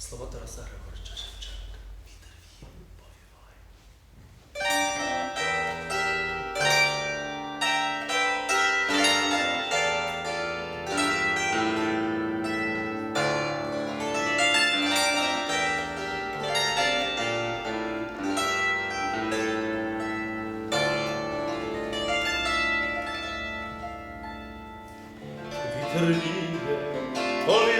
Слова Тараса Григоровича Шевченка. Вітер віє, повіває. Вітер віє, повіває,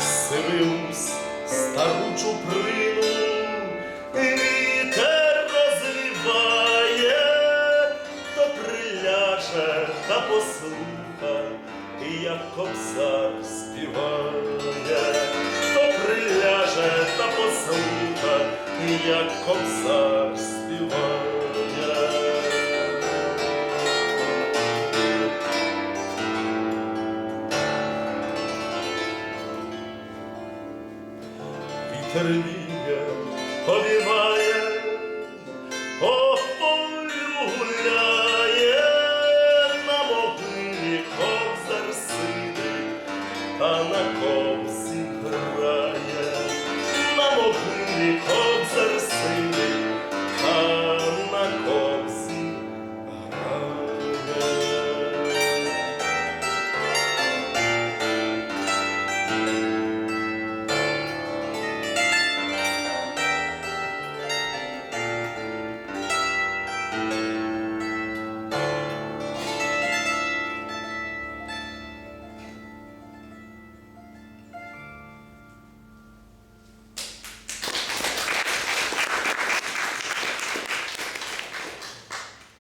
Сивиус стару чуприну вітер розвіває, то приляже та послуха, як кобзар співає, то приляже та послуха, як кобзар співає. Вітер віє, повіває, ох, гуляє, на могилі кобзар сидить, та на ковзі грає, на могилі